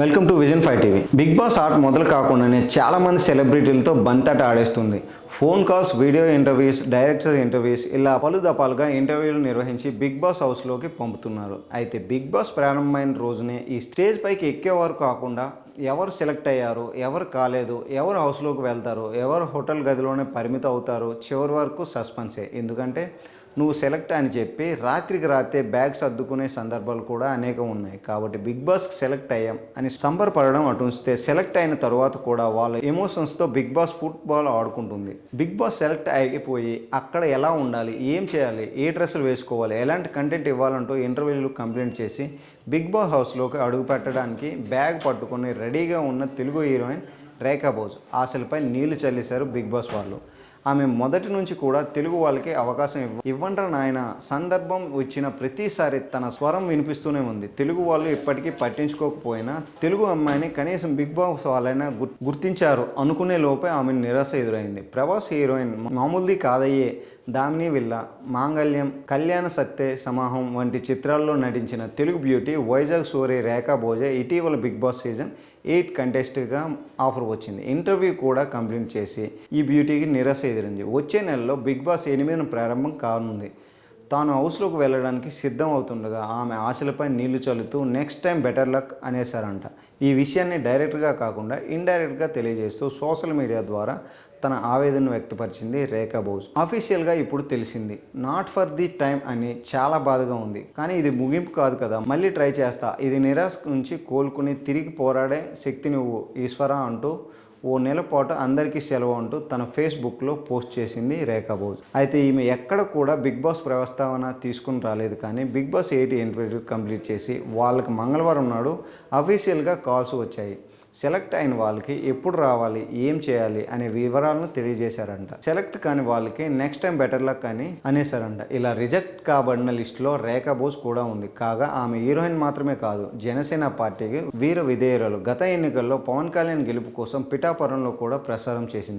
Welcome to Vision Five TV. Bigg Boss art మొదలు కాకుండానే చాలామంది సెలబ్రిటీలతో బంతట ఆడేస్తుంది. Phone calls video interviews director interviews ఇలా పలు దపాలుగా ఇంటర్వ్యూలు నిర్వహించి బిగ్ బాస్ హౌస్లోకి పంపుతున్నారు. అయితే బిగ్ బాస్ ప్రారంభమైన రోజునే ఈ స్టేజ్ పైకి ఎక్కేవారు కాకుండా ఎవరు సెలెక్ట్ అయ్యారు ఎవరు కాలేదు ఎవరు హౌస్లోకి వెళ్తారు ఎవరు హోటల్ గదిలోనే పరిమితం అవుతారు చివరి వరకు సస్పెన్సే. ఎందుకంటే నువ్వు సెలెక్ట్ అని చెప్పి రాత్రికి రాత్రే బ్యాగ్ సర్దుకునే సందర్భాలు కూడా అనేకం ఉన్నాయి. కాబట్టి బిగ్ బాస్కి సెలెక్ట్ అయ్యాం అని సంబరపడడం అటు ఉంచితే సెలెక్ట్ అయిన తర్వాత కూడా వాళ్ళ ఎమోషన్స్తో బిగ్ బాస్ ఫుట్బాల్ ఆడుకుంటుంది. బిగ్ బాస్ సెలెక్ట్ అయిపోయి అక్కడ ఎలా ఉండాలి? ఏం చేయాలి? ఏ డ్రెస్సులు వేసుకోవాలి? ఎలాంటి కంటెంట్ ఇవ్వాలంటూ ఇంటర్వ్యూలు కంప్లైంట్ చేసి బిగ్ బాస్ హౌస్లోకి అడుగు పెట్టడానికి బ్యాగ్ పట్టుకొని రెడీగా ఉన్న తెలుగు హీరోయిన్ రేఖా బోజ్ ఆశలపై నీళ్ళు చల్లేశారు బిగ్ బాస్ వాళ్ళు. ఆమె మొదటి నుంచి కూడా తెలుగు వాళ్ళకి అవకాశం ఇవ్వ ఇవ్వండ్రా నాయన. సందర్భం వచ్చిన ప్రతిసారి తన స్వరం వినిపిస్తూనే ఉంది. తెలుగు వాళ్ళు ఇప్పటికీ పట్టించుకోకపోయినా తెలుగు అమ్మాయిని కనీసం బిగ్ బాస్ వాళ్ళైనా గుర్- గుర్తించారు అనుకునే లోపే ఆమె నిరాశ ఎదురైంది. ప్రభాస్ హీరోయిన్ మామూలుది కాదయ్యే దామిని విల్ల మాంగళ్యం కళ్యాణ సత్తే సమాహం వంటి చిత్రాల్లో నటించిన తెలుగు బ్యూటీ వైజాగ్ సూరి రేఖా భోజే ఇటీవల బిగ్ బాస్ సీజన్ ఎయిట్ కంటెస్ట్గా ఆఫర్ వచ్చింది. ఇంటర్వ్యూ కూడా కంప్లీట్ చేసి ఈ బ్యూటీకి నిరాశ ఎదిరింది. వచ్చే నెలలో బిగ్ బాస్ ఎనిమిదిన ప్రారంభం కానుంది. తాను హౌస్లోకి వెళ్ళడానికి సిద్ధం అవుతుండగా ఆమె ఆశలపై నీళ్ళు చల్లుతూ నెక్స్ట్ టైం బెటర్ లక్ అనేసారంట ఈ విషయాన్ని డైరెక్ట్గా కాకుండా ఇండైరెక్ట్గా తెలియజేస్తూ సోషల్ మీడియా ద్వారా తన ఆవేదన వ్యక్తపరిచింది రేఖా బోస్. అఫీషియల్గా ఇప్పుడు తెలిసింది నాట్ ఫర్ ది టైం అని చాలా బాధగా ఉంది. కానీ ఇది ముగింపు కాదు కదా మళ్ళీ ట్రై చేస్తా. ఇది నిరాశ నుంచి కోలుకుని తిరిగి పోరాడే శక్తి నువ్వు ఈశ్వర అంటూ ఓ నెల పాటు అందరికీ సెలవు అంటూ తన ఫేస్బుక్లో పోస్ట్ చేసింది రేఖా బోజ్. అయితే ఈమె ఎక్కడ కూడా బిగ్ బాస్ ప్రవస్తావన తీసుకుని రాలేదు కానీ Bigg Boss eighty interview complete చేసి వాళ్ళకి మంగళవారం నాడు అఫీషియల్గా కాల్స్ వచ్చాయి. సెలెక్ట్ అయిన వాళ్ళకి ఎప్పుడు రావాలి ఏం చేయాలి అనే వివరాలను తెలియజేశారంట. సెలెక్ట్ కాని వాళ్ళకి నెక్స్ట్ టైం బెటర్ లక్ అని అనేసారంట ఇలా రిజెక్ట్ కాబడిన లిస్టులో రేఖా బోస్ కూడా ఉంది. కాగా ఆమె హీరోయిన్ మాత్రమే కాదు జనసేన పార్టీకి వీర విధేయురాలు. గత ఎన్నికల్లో పవన్ కళ్యాణ్ గెలుపు కోసం పిఠాపురంలో కూడా ప్రసారం చేసింది.